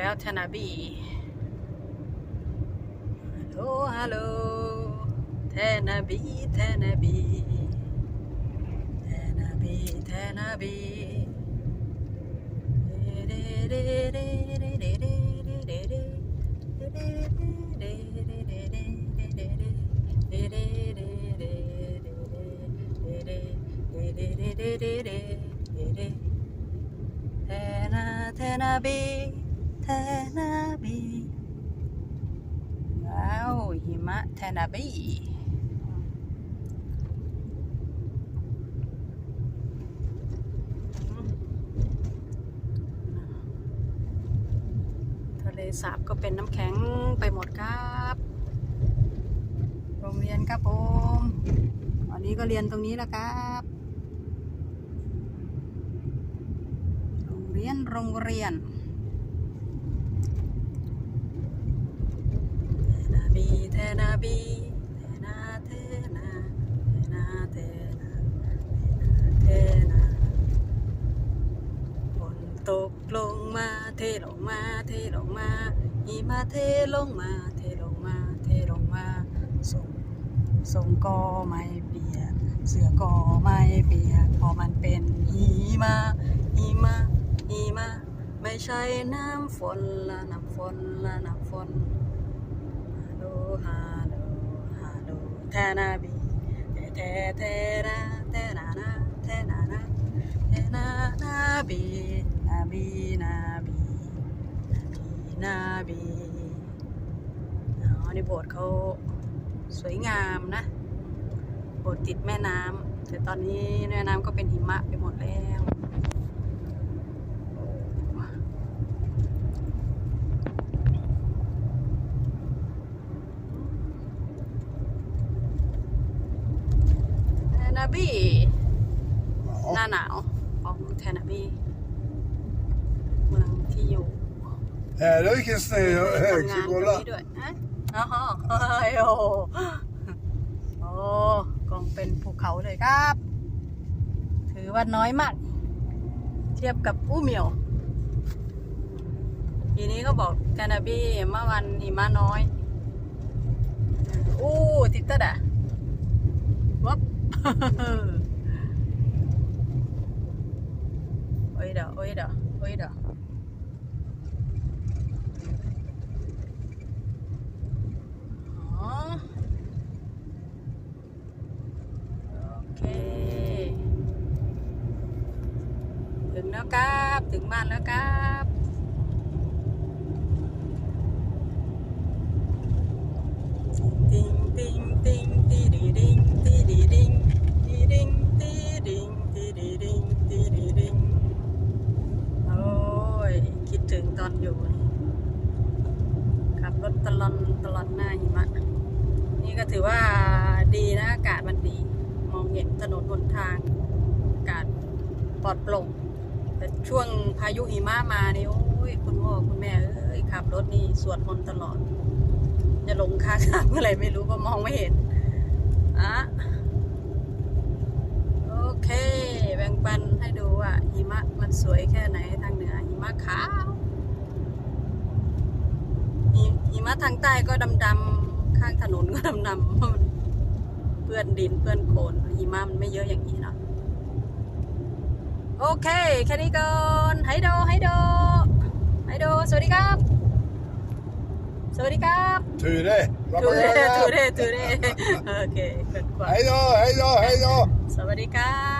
Tanabe. Hello, hello, Tanabe, Tanabe, Tanabe, Tanabe. Tanabe. ทนาบีว้าวหิมะเทนาบีทะเลสาบก็เป็นน้ำแข็งไปหมดครับ โรงเรียนครับผมวันนี้ก็เรียนตรงนี้แล้วครับโรงเรียนโรงเรียนเทนาบีเทนา บีเทนาเทนาเทนาเทนาเทนาฝนตกลงมาเทลงมาเทลงมาหิมะเทลงมาเทลงมาเทลงมาส่งส่งก็ไม่เปียกเสือก็ไม่เปียกเพราะมันเป็นหิมะหิมะหิมะไม่ใช่น้ำฝนละน้ำฝนละน้ำฝนฮั แทนาบีเทเทเทนาเทนานาเทนานาเทนานาบีนาบีนาบีนาบีนาบีอ๋อในโบสถ์เขาสวยงามนะ โบสถ์ติดแม่น้ำแต่ตอนนี้แม่น้ำก็เป็นหิมะไปหมดแล้ว นาบีหน้าหนาวของแทนาบีเมืองที่อยู่ Ja, det er ikke snø og ทำงานตรง høgskoler. นี้ด้วยอะอ๋อเฮ้ยโอ้โหโอ้กองเป็นภูเขาเลยครับ ถือว่าน้อยมาก เทียบกับอู้เหมียวทีนี้ก็บอกแคนาบีเมื่อวันหิมะน้อยอู้ติดตะดะ วับโอ้ยเด้อโอ้ยเด้อ ตลอนตลอนหน้าหิมะ นี่ก็ถือว่าดีนะอากาศมันดี มองเห็นถนนหนทาง อากาศปลอดโปร่งแต่ช่วงพายุหิมะมานี่โอ้ยคุณพ่อคุณแม่เอ้ยขับรถนี่สวดมนต์ตลอด จะลงข้างทางเมื่อไรไม่รู้ก็มองไม่เห็นอะโอเค แบ่งปันให้ดูว่าหิมะมันสวยแค่ไหนทางเหนือหิมะขาว หิหิมะทางใต้ก็ดำๆข้างถนนก็ดำๆเพราะมันเปื้อนดินเปื้อนโคลนหิมะมันไม่เยอะอย่างนี้เนาะโอเค แค่นี้ก่อนไฮโดไฮโดไฮโดสวัสดีครับ สวัสดีครับ Ture. Hva ทู må เร jeg ทู gjøre? เรทูเรโอเคเกิดกว่า Hei da, hei da, hei da. สวัสดีครับ